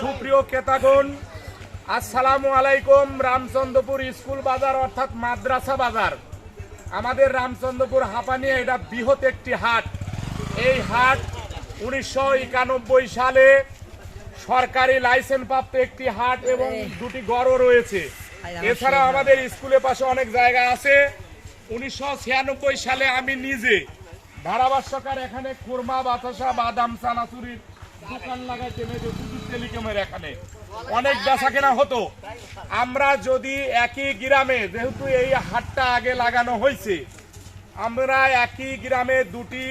সুপ্রিয় কেতাগণ আসসালামু আলাইকুম, রামচন্দ্রপুর স্কুল বাজার অর্থাৎ মাদ্রাসা বাজার। আমাদের রামচন্দ্রপুর হাঁপানিয়া এটা বৃহৎ একটি হাট। এই হাট উনিশশো একানব্বই সালে সরকারি লাইসেন্স প্রাপ্ত একটি হাট এবং দুটি গড়ও রয়েছে। এছাড়া আমাদের স্কুলের পাশে অনেক জায়গা আছে। উনিশশো ছিয়ানব্বই সালে আমি নিজে ধারাভাষ্যকার এখানে কুরমা, বাতাসা, বাদাম, চানাচুরির দোকান লাগাইতে টেলিকমের এখানে। অনেক বেচা কেনা হতো। আমরা যদি একই গ্রামে যেহেতু এই হাটটা আগে লাগানো হয়েছে আমরা একই গ্রামে দুটি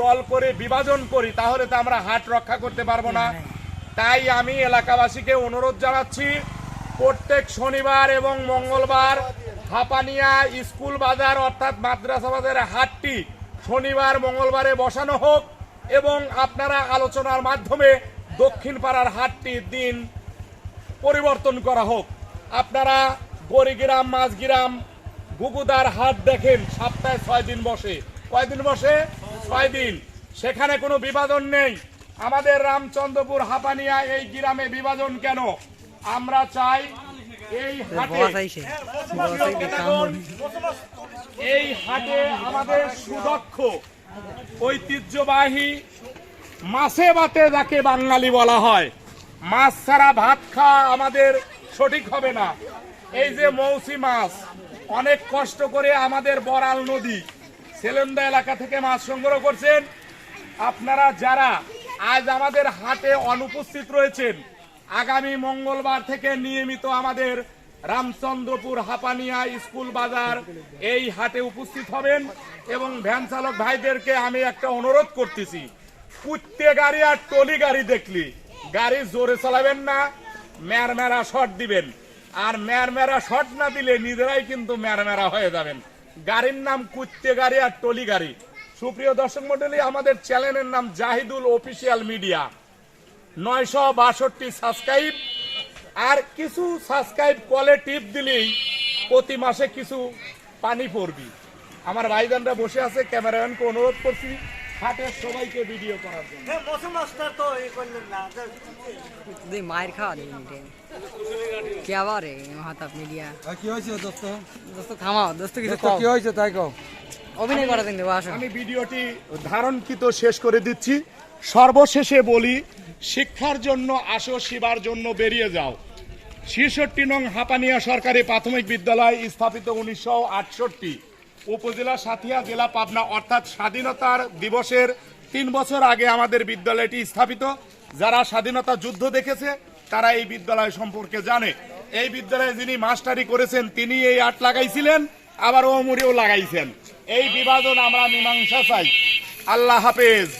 দল করে বিভাজন করি তাহলে তো আমরা হাট রক্ষা করতে পারব না। তাই আমি এলাকাবাসীকে অনুরোধ জানাচ্ছি প্রত্যেক শনিবার এবং মঙ্গলবার হাপানিয়া স্কুল বাজার অর্থাৎ মাদ্রাসা বাজারের হাটটি শনিবার মঙ্গলবারে বসানো হোক। এবং আপনারা আলোচনার মাধ্যমে দক্ষিণ পাড়ার হাটটির দিন পরিবর্তন করা হোক। আপনারা গরিগ্রাম মাঝগ্রাম, গুগুদার হাট দেখেন, সপ্তাহে ছয় দিন বসে। কয়দিন বসে? ছয় দিন। সেখানে কোনো বিভাজন নেই। আমাদের রামচন্দ্রপুর, হাপানিয়া এই গ্রামে বিভাজন কেন? আমরা চাই এই হাটে আমাদের সুদক্ষ ঐতিহ্যবাহী মাছে বাতে যাকে বাঙালি বলা হয় মাছ ছাড়া ভাত খাওয়া আমাদের সঠিক হবে না। এই যে মৌসি মাছ অনেক কষ্ট করে আমাদের বরাল নদী সেলেন্দা এলাকা থেকে মাছ সংগ্রহ করছেন। আপনারা যারা আজ আমাদের হাটে অনুপস্থিত রয়েছেন আগামী মঙ্গলবার থেকে নিয়মিত আমাদের রামচন্দ্রপুর হাপানিয়া স্কুল বাজার এই হাটে উপস্থিত হবেন এবং ভ্যান চালক ভাইদেরকে আমি একটা অনুরোধ করতেছি, কুত্তে গাড়ি আর টলি গাড়ি দেখলি, গাড়ি জোরে চালাবেন না ম্যারমেরা শট দিবেন। আর ম্যারমেরা শট না দিলে নিজেরাই কিন্তু ম্যারমেরা হয়ে যাবেন। গাড়ির নাম কুত্তে গাড়ি আর টলি গাড়ি। সুপ্রিয় দর্শক মন্ডলী আমাদের চ্যানেলের নাম জাহিদুল অফিসিয়াল মিডিয়া। নয়শো বাষট্টি সাবস্ক্রাইব আর কিছু সাবস্ক্রাইব কলে টিপ দিলেই প্রতি মাসে কিছু পানি পড়বি। আমার ভাইজানরা বসে আছে ক্যামেরাম্যানকে অনুরোধ করছি হাটের সবাইকে ভিডিও করার জন্য। মায়ের খাওয়া কে আবার মিডিয়া? কি হয়েছে দোস্ত? দোস্ত থামাও দোস্ত কিছু কি হয়েছে তাই কও? অভিনয় করা দিন আমি ভিডিওটি ধারণকৃত শেষ করে দিচ্ছি। সর্বশেষে বলি শিক্ষার জন্য আসো সেবার জন্য বেরিয়ে যাও। ছিষট্টি নং হাপানিয়া সরকারি প্রাথমিক বিদ্যালয় স্থাপিত উনিশশো আটষট্টি। উপজেলা সাথিয়া জেলা পাবনা, অর্থাৎ স্বাধীনতার দিবসের তিন বছর আগে আমাদের বিদ্যালয়টি স্থাপিত। যারা স্বাধীনতা যুদ্ধ দেখেছে, তারা এই বিদ্যালয় সম্পর্কে জানে। এই বিদ্যালয়ে যিনি মাস্টারি করেছেন, তিনি এই আট লাগাইছিলেন, আবার ওমরিও লাগাইছেন। এই বিভাজন আমরা মীমাংসা চাই। আল্লাহ হাফেজ।